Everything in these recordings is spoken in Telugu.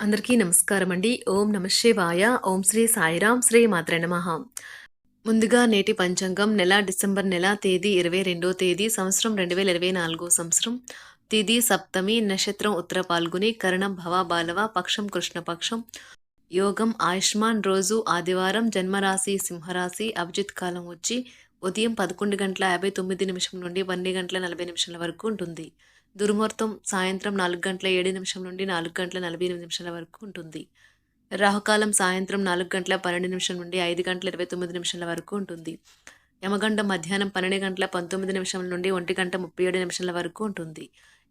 అందరికీ నమస్కారం అండి. ఓం నమ శివాయ. ఓం శ్రీ సాయిరాం శ్రీ మాత్ర నమః. ముందుగా నేటి పంచాంగం నెల డిసెంబర్ నెల తేదీ ఇరవై రెండో తేదీ సంవత్సరం రెండు వేల ఇరవై నాలుగో సంవత్సరం. తేదీ సప్తమి నక్షత్రం ఉత్తర పాల్గొని కరణం భవ బాలవ పక్షం కృష్ణపక్షం యోగం ఆయుష్మాన్ రోజు ఆదివారం జన్మరాశి సింహరాశి అభిజిత్ కాలం వచ్చి ఉదయం పదకొండు గంటల యాభై తొమ్మిది నిమిషం నుండి పన్నెండు గంటల నలభై నిమిషాల వరకు ఉంటుంది. దుర్ముహూర్తం సాయంత్రం నాలుగు గంటల ఏడు నిమిషం నుండి నాలుగు గంటల నలభై ఎనిమిది నిమిషాల వరకు ఉంటుంది. రాహుకాలం సాయంత్రం నాలుగు గంటల పన్నెండు నిమిషం నుండి ఐదు గంటల ఇరవై తొమ్మిది నిమిషాల వరకు ఉంటుంది. యమగండం మధ్యాహ్నం పన్నెండు గంటల పంతొమ్మిది నిమిషాల నుండి ఒంటి గంట ముప్పై ఏడు నిమిషాల వరకు ఉంటుంది.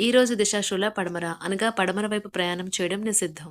ఈ రోజు దిశాశూల పడమర అనగా పడమర వైపు ప్రయాణం చేయడం నిషిద్ధం.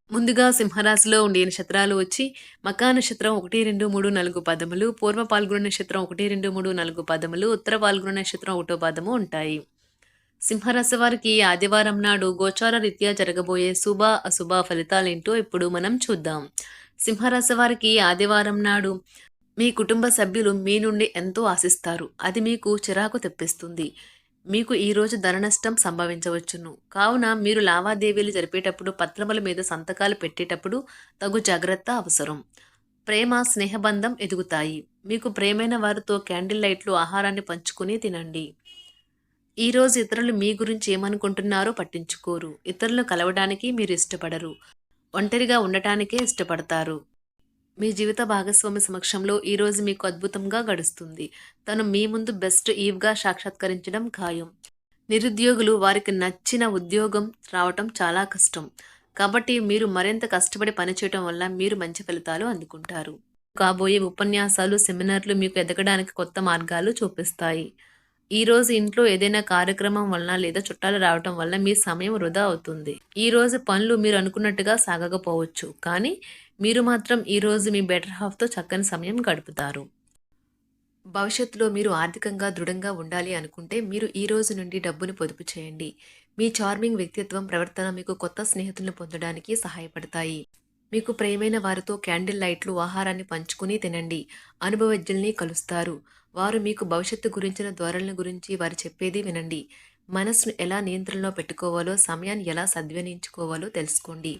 ముందుగా సింహరాశిలో ఉండే నక్షత్రాలు వచ్చి మకా నక్షత్రం ఒకటి రెండు మూడు నాలుగు పదములు పూర్వ పాల్గొన నక్షత్రం ఒకటి రెండు మూడు నాలుగు పదములు ఉత్తర పాల్గొన నక్షత్రం ఒకటో పదము ఉంటాయి. సింహరాశి వారికి ఆదివారం నాడు గోచార రీత్యా జరగబోయే శుభ అశుభ ఫలితాలేంటో ఇప్పుడు మనం చూద్దాం. సింహరాశి వారికి ఆదివారం నాడు మీ కుటుంబ సభ్యులు మీ నుండి ఎంతో ఆశిస్తారు. అది మీకు చిరాకు తెప్పిస్తుంది. మీకు ఈరోజు ధననష్టం సంభవించవచ్చును. కావున మీరు లావాదేవీలు జరిపేటప్పుడు పత్రముల మీద సంతకాలు పెట్టేటప్పుడు తగు జాగ్రత్త అవసరం. ప్రేమ స్నేహబంధం ఎదుగుతాయి. మీకు ప్రేమైన వారితో క్యాండిల్ లైట్లు ఆహారాన్ని పంచుకుని తినండి. ఈరోజు ఇతరులు మీ గురించి ఏమనుకుంటున్నారో పట్టించుకోరు. ఇతరులను కలవడానికి మీరు ఇష్టపడరు. ఒంటరిగా ఉండటానికే ఇష్టపడతారు. మీ జీవిత భాగస్వామి సమక్షంలో ఈరోజు మీకు అద్భుతంగా గడుస్తుంది. తను మీ ముందు బెస్ట్ ఈవ్గా సాక్షాత్కరించడం ఖాయం. నిరుద్యోగులు వారికి నచ్చిన ఉద్యోగం రావటం చాలా కష్టం. కాబట్టి మీరు మరింత కష్టపడి పనిచేయటం వల్ల మీరు మంచి ఫలితాలు అందుకుంటారు. కాబోయే ఉపన్యాసాలు సెమినార్లు మీకు ఎదగడానికి కొత్త మార్గాలు చూపిస్తాయి. ఈ రోజు ఇంట్లో ఏదైనా కార్యక్రమం వలన లేదా చుట్టాలు రావటం వల్ల మీ సమయం వృధా అవుతుంది. ఈరోజు పనులు మీరు అనుకున్నట్టుగా సాగకపోవచ్చు. కానీ మీరు మాత్రం ఈరోజు మీ బెటర్ హాఫ్తో చక్కని సమయం గడుపుతారు. భవిష్యత్తులో మీరు ఆర్థికంగా దృఢంగా ఉండాలి అనుకుంటే మీరు ఈ రోజు నుండి డబ్బును పొదుపు చేయండి. మీ చార్మింగ్ వ్యక్తిత్వం ప్రవర్తన మీకు కొత్త స్నేహితులను పొందడానికి సహాయపడతాయి. మీకు ప్రేమైన వారితో క్యాండిల్ లైట్లు ఆహారాన్ని పంచుకుని తినండి. అనుభవజ్ఞుల్ని కలుస్తారు. వారు మీకు భవిష్యత్తు గురించిన ధోరణుల గురించి వారు చెప్పేది వినండి. మనసును ఎలా నియంత్రణలో పెట్టుకోవాలో సమయాన్ని ఎలా సద్వినియోగించుకోవాలో తెలుసుకోండి.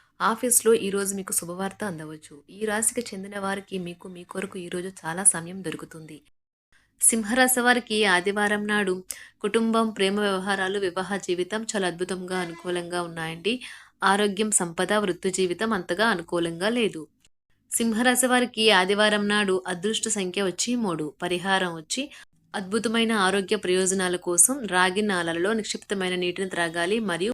ఆఫీస్లో ఈరోజు మీకు శుభవార్త అందవచ్చు. ఈ రాశికి చెందిన వారికి మీకు మీ కొరకు ఈరోజు చాలా సమయం దొరుకుతుంది. సింహరాశి వారికి ఆదివారం నాడు కుటుంబం ప్రేమ వ్యవహారాలు వివాహ జీవితం చాలా అద్భుతంగా అనుకూలంగా ఉన్నాయండి. ఆరోగ్యం సంపద వృత్తి జీవితం అంతగా అనుకూలంగా లేదు. సింహరాశి వారికి ఆదివారం నాడు అదృష్ట సంఖ్య వచ్చి మూడు. పరిహారం వచ్చి అద్భుతమైన ఆరోగ్య ప్రయోజనాల కోసం రాగి నాళలలో నిక్షిప్తమైన నీటిని త్రాగాలి మరియు